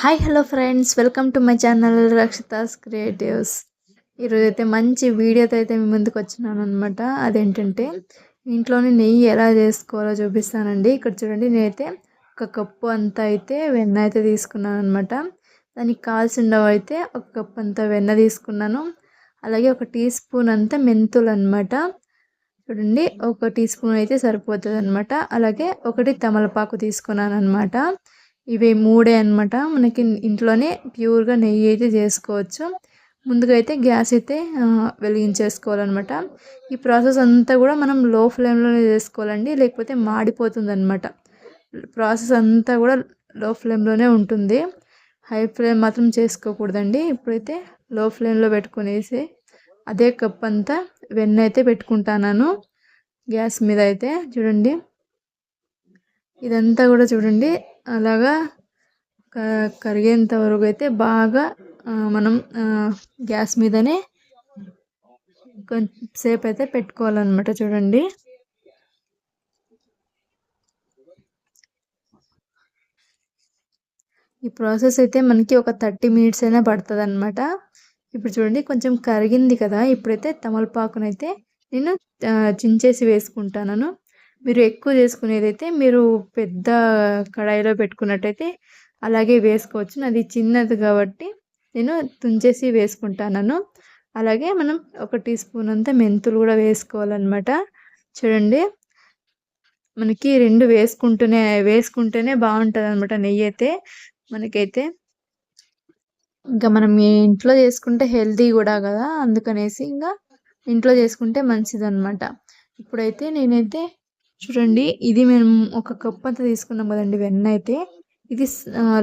Hi hello friends welcome to my channel Rakshita's creatives ఈరోజు అయితే మంచి వీడియోతో అయితే మీ ముందుకు వచ్చినాను అనమాట అదేంటంటే ఇంట్లోనే నెయ్యి ఎలా చేసుకోవాలో చూపిస్తానండి. ఇక్కడ చూడండి నేనైతే ఒక కప్పు అంతా అయితే వెన్న అయితే తీసుకున్నాను అనమాట దానికి కావాల్సినవి అయితే ఒక కప్పు అంతా వెన్న తీసుకున్నాను. అలాగే ఒక టీ స్పూన్ అంతా మెంతులు అనమాట చూడండి ఒక టీ స్పూన్ అయితే సరిపోతుంది అనమాట అలాగే ఒకటి తమలపాకు తీసుకున్నాను అనమాట ఇవి మూడే అనమాట మనకి ఇంట్లోనే ప్యూర్గా నెయ్యి అయితే చేసుకోవచ్చు. ముందుగా అయితే గ్యాస్ అయితే వెలిగించేసుకోవాలన్నమాట. ఈ ప్రాసెస్ అంతా కూడా మనం లో ఫ్లేమ్లోనే చేసుకోవాలండి లేకపోతే మాడిపోతుంది అనమాట ప్రాసెస్ అంతా కూడా లో ఫ్లేమ్లోనే ఉంటుంది. హై ఫ్లేమ్ మాత్రం చేసుకోకూడదండి. ఇప్పుడైతే లో ఫ్లేమ్లో పెట్టుకునేసి అదే కప్ అంతా వెన్న అయితే పెట్టుకుంటాను గ్యాస్ మీద అయితే. చూడండి. ఇదంతా కూడా చూడండి. అలాగా కరిగేంత వరకు అయితే బాగా మనం గ్యాస్ మీదనే కొంచెం అయితే పెట్టుకోవాలన్నమాట చూడండి. ఈ ప్రాసెస్ అయితే మనకి ఒక థర్టీ మినిట్స్ అయినా పడుతుంది అనమాట ఇప్పుడు చూడండి కొంచెం కరిగింది కదా ఇప్పుడైతే తమలపాకునైతే నేను చించేసి వేసుకుంటాను మీరు ఎక్కువ చేసుకునేదైతే మీరు పెద్ద కడాయిలో పెట్టుకున్నట్టయితే అలాగే వేసుకోవచ్చు. నాది చిన్నది కాబట్టి నేను తుంచేసి వేసుకుంటాను అలాగే మనం ఒక టీ స్పూన్ అంతా మెంతులు కూడా వేసుకోవాలన్నమాట. చూడండి. మనకి రెండు వేసుకుంటూనే వేసుకుంటేనే బాగుంటుంది అనమాట నెయ్యి అయితే. మనకైతే ఇంకా మనం ఇంట్లో చేసుకుంటే హెల్తీ కూడా కదా. అందుకనేసి ఇంకా ఇంట్లో చేసుకుంటే మంచిదన్నమాట. ఇప్పుడైతే నేనైతే చూడండి ఇది మేము ఒక కప్ అంతా తీసుకున్నాం కదండి వెన్న అయితే. ఇది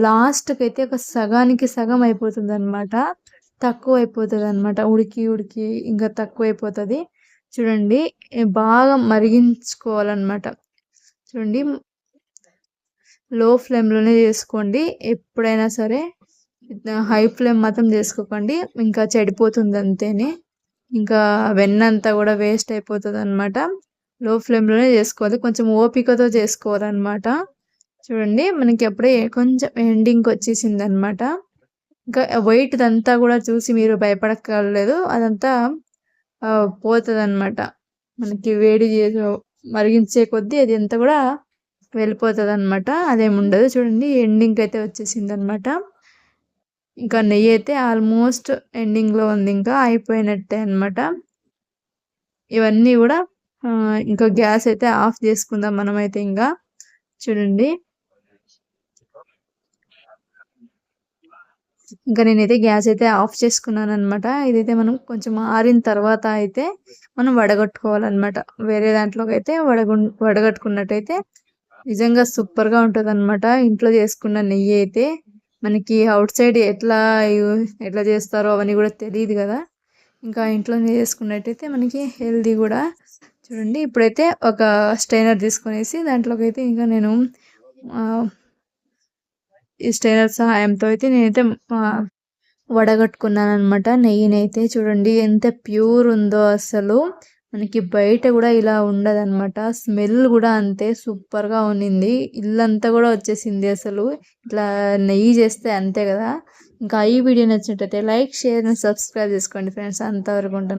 లాస్ట్కి అయితే ఒక సగానికి సగం అయిపోతుంది అనమాట తక్కువ అయిపోతుంది అనమాట ఉడికి ఉడికి ఇంకా తక్కువ అయిపోతుంది. చూడండి బాగా మరిగించుకోవాలన్నమాట. చూడండి లో ఫ్లేమ్లోనే చేసుకోండి. ఎప్పుడైనా సరే హై ఫ్లేమ్ మాత్రం చేసుకోకండి. ఇంకా చెడిపోతుంది అంతేనే. ఇంకా వెన్న అంతా కూడా వేస్ట్ అయిపోతుంది అనమాట లో ఫ్లేమ్లోనే చేసుకోవాలి. కొంచెం ఓపికతో చేసుకోవాలన్నమాట. చూడండి మనకి అప్పుడే కొంచెం ఎండింగ్కి వచ్చేసింది అనమాట ఇంకా వైట్ అంతా కూడా చూసి మీరు భయపడక్కర్లేదు. అదంతా పోతుంది అనమాట మనకి వేడి చేసి మరిగించే కొద్దీ అది అంతా కూడా వెళ్ళిపోతుంది అనమాట అదేమి ఉండదు. చూడండి ఎండింగ్కి అయితే వచ్చేసింది అనమాట ఇంకా నెయ్యి అయితే ఆల్మోస్ట్ ఎండింగ్లో ఉంది. ఇంకా అయిపోయినట్టే అనమాట ఇవన్నీ కూడా ఇంకా గ్యాస్ అయితే ఆఫ్ చేసుకుందాం మనమైతే ఇంకా. చూడండి. ఇంకా నేనైతే గ్యాస్ అయితే ఆఫ్ చేసుకున్నాను అనమాట ఇదైతే మనం కొంచెం ఆరిన తర్వాత అయితే మనం వడగట్టుకోవాలన్నమాట. వేరే దాంట్లోకి అయితే వడగు వడగట్టుకున్నట్టయితే నిజంగా సూపర్గా ఉంటుంది అనమాట ఇంట్లో చేసుకున్న నెయ్యి అయితే మనకి అవుట్ సైడ్ ఎట్లా ఎట్లా చేస్తారో అవన్నీ కూడా తెలియదు కదా. ఇంకా ఇంట్లోనే చేసుకున్నట్టయితే మనకి హెల్దీ కూడా చూడండి ఇప్పుడైతే ఒక స్టైనర్ తీసుకునేసి దాంట్లోకి అయితే ఇంకా నేను ఈ స్టైనర్ సహాయంతో అయితే నేనైతే వడగట్టుకున్నాను అనమాట నెయ్యినైతే చూడండి ఎంత ప్యూర్ ఉందో అసలు. మనకి బయట కూడా ఇలా ఉండదన్నమాట. స్మెల్ కూడా అంతే సూపర్గా ఉన్నింది. ఇల్లంతా కూడా వచ్చేసింది అసలు. ఇట్లా నెయ్యి చేస్తే అంతే కదా. ఇంకా ఈ వీడియో నచ్చినట్టయితే లైక్ షేర్ అండ్ సబ్స్క్రైబ్ చేసుకోండి ఫ్రెండ్స్. అంతవరకు ఉంటాను.